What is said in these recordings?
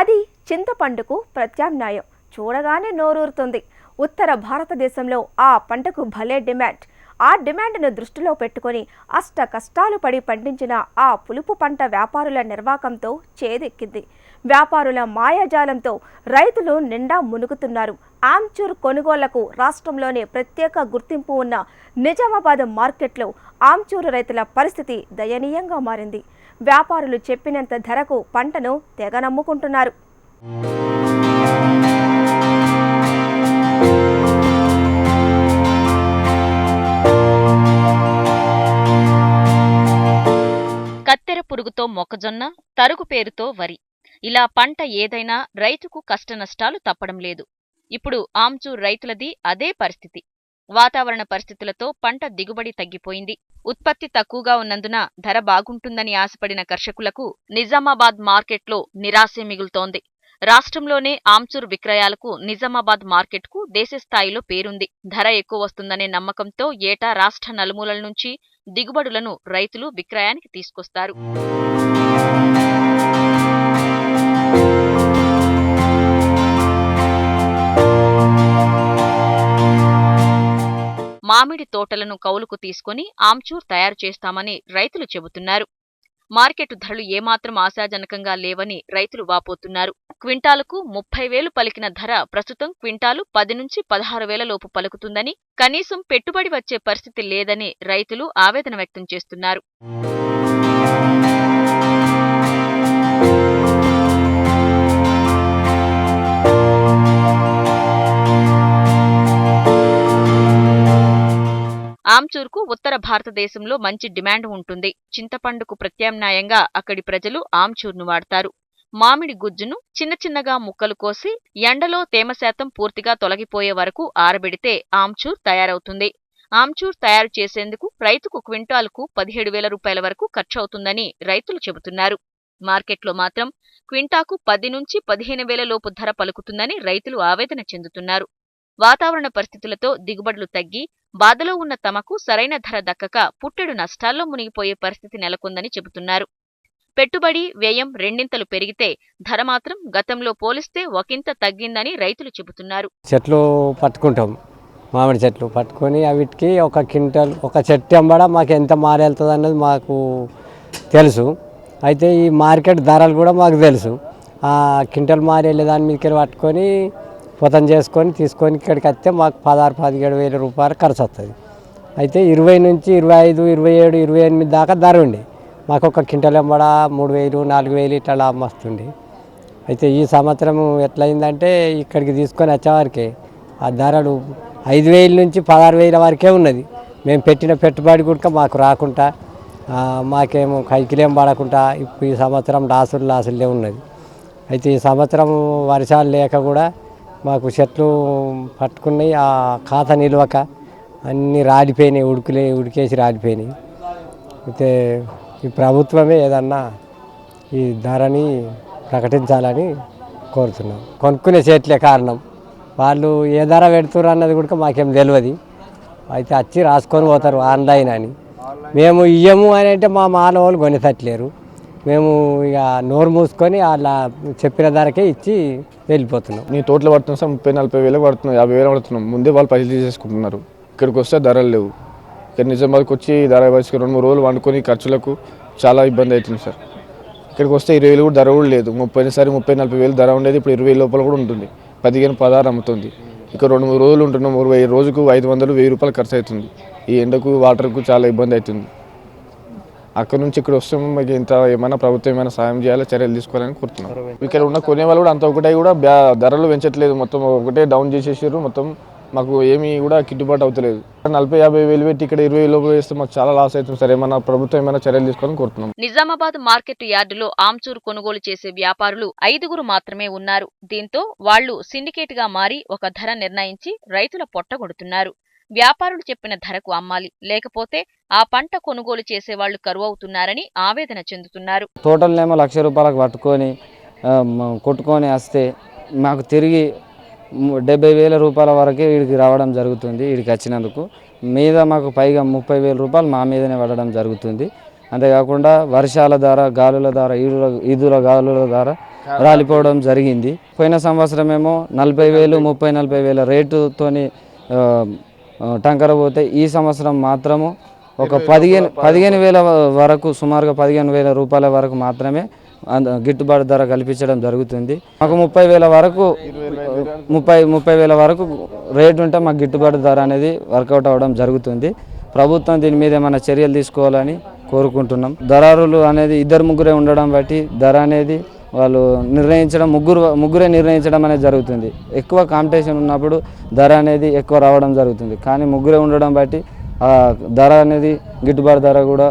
అది చింతపండుకు ప్రత్యామ్నాయం. చూడగానే నోరూరుతుంది. ఉత్తర భారతదేశంలో ఆ పంటకు భలే డిమాండ్. ఆ డిమాండ్ను దృష్టిలో పెట్టుకొని అష్ట కష్టాలు పడి పండించిన ఆ పులుపు పంట వ్యాపారుల నిర్వాకంతో చేదెక్కింది. వ్యాపారుల మాయాజాలంతో రైతులు నిండా మునుగుతున్నారు. ఆమ్చూర్ కొనుగోళ్ళకు రాష్ట్రంలోనే ప్రత్యేక గుర్తింపు ఉన్న నిజామాబాద్ మార్కెట్లో ఆమ్చూరు రైతుల పరిస్థితి దయనీయంగా మారింది. వ్యాపారులు చెప్పినంత ధరకు పంటను తెగ నమ్ముకుంటున్నారు కత్తెర పురుగుతో మొక్కజొన్న తరుగు పేరుతో వరి. ఇలా పంట ఏదైనా రైతుకు కష్టనష్టాలు తప్పడం లేదు. ఇప్పుడు ఆమ్చూర్ రైతులది అదే పరిస్థితి. వాతావరణ పరిస్థితులతో పంట దిగుబడి తగ్గిపోయింది. ఉత్పత్తి తక్కువగా ఉన్నందున ధర బాగుంటుందని ఆశపడిన కర్షకులకు నిజామాబాద్ మార్కెట్లో నిరాశే మిగులుతోంది. రాష్ట్రంలోనే ఆమ్చూర్ విక్రయాలకు నిజామాబాద్ మార్కెట్కు దేశస్థాయిలో పేరుంది. ధర ఎక్కువ వస్తుందనే నమ్మకంతో ఏటా రాష్ట్ర నలుమూలల నుంచి దిగుబడులను రైతులు విక్రయానికి తీసుకొస్తారు. మామిడి తోటలను కౌలుకు తీసుకుని ఆమ్చూర్ తయారు చేస్తామని రైతులు చెబుతున్నారు. మార్కెట్ ధరలు ఏమాత్రం ఆశాజనకంగా లేవని రైతులు వాపోతున్నారు. క్వింటాలకు ముప్పై వేలు పలికిన ధర ప్రస్తుతం క్వింటాలు పది నుంచి పదహారు వేల లోపు పలుకుతుందని కనీసం పెట్టుబడి వచ్చే పరిస్థితి లేదని రైతులు ఆవేదన వ్యక్తం చేస్తున్నారు. భారతదేశంలో మంచి డిమాండ్ ఉంటుంది. చింతపండుకు ప్రత్యామ్నాయంగా అక్కడి ప్రజలు ఆమ్చూర్ను వాడతారు. మామిడి గుజ్జును చిన్న చిన్నగా ముక్కలు కోసి ఎండలో తేమ శాతం పూర్తిగా తొలగిపోయే వరకు ఆరబెడితే ఆమ్చూర్ తయారవుతుంది. ఆమ్చూర్ తయారు చేసేందుకు రైతుకు క్వింటాల్కు పదిహేడు వేల రూపాయల వరకు ఖర్చవుతుందని రైతులు చెబుతున్నారు. మార్కెట్లో మాత్రం క్వింటాకు పది నుంచి పదిహేను వేల లోపు ధర పలుకుతుందని రైతులు ఆవేదన చెందుతున్నారు. వాతావరణ పరిస్థితులతో దిగుబడులు తగ్గి బాధలో ఉన్న తమకు సరైన ధర దక్కక పుట్టెడు నష్టాల్లో మునిగిపోయే పరిస్థితి నెలకొందని చెబుతున్నారు. పెట్టుబడి వ్యయం రెండింతలు పెరిగితే ధర మాత్రం గతంలో పోలిస్తే ఒకంత తగ్గిందని రైతులు చెబుతున్నారు. చెట్లు పట్టుకుంటాం. మామిడి చెట్లు పట్టుకొని వీటికి ఒక క్వింటల్ ఒక చెట్టు ఎంబడ మాకు ఎంత మారేళ్తుంది అన్నది మాకు తెలుసు. అయితే ఈ మార్కెట్ ధరలు కూడా మాకు తెలుసు. ఆ క్వింటల్ మారేళ్ళే దాని మీదకి పట్టుకొని పొతం చేసుకొని తీసుకొని ఇక్కడికి వస్తే మాకు పదహారు పదిహేడు వేల రూపాయలు ఖర్చు వస్తుంది. అయితే ఇరవై నుంచి ఇరవై ఐదు ఇరవై ఏడు ఇరవై ఎనిమిది దాకా ధర ఉండే. మాకు ఒక క్వింటల్ ఎంబడ మూడు వేలు నాలుగు వేలు ఇట్లా లాభం అయితే ఈ సంవత్సరం ఎట్లయిందంటే ఇక్కడికి తీసుకొని వచ్చేవారికి ఆ ధరలు ఐదు వేల నుంచి పదహారు వేల వరకే ఉన్నది. మేము పెట్టిన పెట్టుబడి కూడా మాకు రాకుండా మాకేమో కైకిలేం పడకుండా ఇప్పుడు ఈ సంవత్సరం లాసులు లాసులే ఉన్నది. అయితే ఈ సంవత్సరం వర్షాలు లేక కూడా మాకు చెట్లు పట్టుకున్నాయి ఆ ఖాతా నిలవక అన్నీ రాలిపోయినాయి ఉడుకులే ఉడికేసి రాలిపోయినాయి. అయితే ఈ ప్రభుత్వమే ఏదన్నా ఈ ధరని ప్రకటించాలని కోరుతున్నాం. కొనుక్కునే చెట్లే కారణం. వాళ్ళు ఏ ధర పెడుతుర్రు అన్నది కూడా మాకేం తెలియదు. అయితే వచ్చి రాసుకొని పోతారు ఆన్లైన్ అని. మేము ఇయ్యము అని అంటే మా మానవాళ్ళు కొనితట్లేరు మేము ఇక నోరు మూసుకొని అలా చెప్పిన ధరకే ఇచ్చి వెళ్ళిపోతున్నాం. నీ తోటలో పడుతున్నాం సార్ ముప్పై నలభై వేలకు పడుతున్నాం యాభై వేలు పడుతున్నాం ముందే వాళ్ళు పైసలు తీసేసుకుంటున్నారు ఇక్కడికి వస్తే ధరలు లేవు. ఇక్కడ నిజామాబాద్కి వచ్చి ధర వయసుకు రెండు మూడు రోజులు వండుకొని ఖర్చులకు చాలా ఇబ్బంది అవుతుంది సార్. ఇక్కడికి వస్తే ఇరవై వేలు కూడా ధర కూడా లేదు. ముప్పై సరే ముప్పై నలభై వేలు ధర ఉండేది ఇప్పుడు ఇరవై లోపల కూడా ఉంటుంది. పదిహేను పదహారు అమ్ముతుంది. ఇక్కడ రెండు మూడు రోజులు ఉంటున్నాం ఒక వెయ్యి రోజుకు ఐదు వందలు వెయ్యి రూపాయలు ఖర్చు అవుతుంది. ఈ ఎండకు వాటర్కు చాలా ఇబ్బంది అవుతుంది. అక్కడ నుంచి ఇక్కడ వస్తే మాకు ఇంత ఏమైనా ప్రభుత్వం ఏమైనా సాయం చేయాలో చర్యలు తీసుకోవాలని కోరుతున్నాం. ఇక్కడ ఉన్న కొనే వాళ్ళు కూడా అంత ఒకటే కూడా బ్యా- ధరలు పెంచట్లేదు. మొత్తం ఒకటే డౌన్ చేసేసారు మొత్తం మాకు ఏమీ కూడా గిట్టుబాటు అవుతలేదు. నలభై యాభై వేలు పెట్టి ఇక్కడ ఇరవై వేలు వేస్తే మాకు చాలా లాస్ అవుతుంది సార్. ఏమైనా ప్రభుత్వం ఏమైనా చర్యలు తీసుకోవాలని కోరుతున్నాం. నిజామాబాద్ మార్కెట్ యార్డులో ఆమ్చూర్ కొనుగోలు చేసే వ్యాపారులు ఐదుగురు మాత్రమే ఉన్నారు. దీంతో వాళ్ళు సిండికేట్గా మారి ఒక ధర నిర్ణయించి రైతుల పొట్టగొడుతున్నారు వ్యాపారులు చెప్పిన ధరకు అమ్మాలి. లేకపోతే ఆ పంట కొనుగోలు చేసేవాళ్ళు కరువవుతున్నారని ఆవేదన చెందుతున్నారు. తోటలనేమో లక్ష రూపాయలకు పట్టుకొని కొట్టుకొని వస్తే మాకు తిరిగి డెబ్బై వేల రూపాయల వరకే వీడికి రావడం జరుగుతుంది వీడికి వచ్చినందుకు. మీద మాకు పైగా ముప్పై వేల రూపాయలు మా మీదనే పడడం జరుగుతుంది. అంతేకాకుండా వర్షాల ద్వారా గాలుల ద్వారా ఈదుల ఈదుల గాలుల ద్వారా రాలిపోవడం జరిగింది. పోయిన సంవత్సరం ఏమో నలభై వేలు ముప్పై నలభై వేల రేటుతోని టంకర పోతే ఈ సంవత్సరం మాత్రము ఒక పదిహేను పదిహేను వేల వరకు సుమారుగా పదిహేను వేల రూపాయల వరకు మాత్రమే గిట్టుబాటు ధర కల్పించడం జరుగుతుంది. మాకు ముప్పై వేల వరకు ముప్పై ముప్పై వేల వరకు రేటు ఉంటే మాకు గిట్టుబాటు ధర అనేది వర్కౌట్ అవ్వడం జరుగుతుంది. ప్రభుత్వం దీని మీద ఏమైనా చర్యలు తీసుకోవాలని కోరుకుంటున్నాం. దళారులు అనేది ఇద్దరు ముగ్గురే ఉండడం బట్టి ధర అనేది వాళ్ళు నిర్ణయించడం ముగ్గురు ముగ్గురే నిర్ణయించడం అనేది జరుగుతుంది. ఎక్కువ కాంపిటీషన్ ఉన్నప్పుడు ధర అనేది ఎక్కువ రావడం జరుగుతుంది. కానీ ముగ్గురే ఉండడం బట్టి ఆ ధర అనేది గిట్టుబాటు ధర కూడా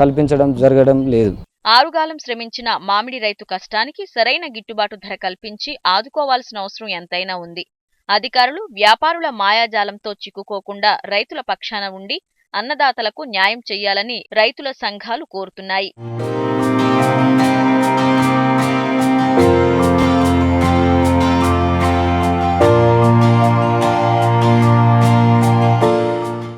కల్పించడం జరగడం లేదు. ఆరుగాలం శ్రమించిన మామిడి రైతు కష్టానికి సరైన గిట్టుబాటు ధర కల్పించి ఆదుకోవాల్సిన అవసరం ఎంతైనా ఉంది. అధికారులు వ్యాపారుల మాయాజాలంతో చిక్కుకోకుండా రైతుల పక్షాన ఉండి అన్నదాతలకు న్యాయం చేయాలని రైతుల సంఘాలు కోరుతున్నాయి.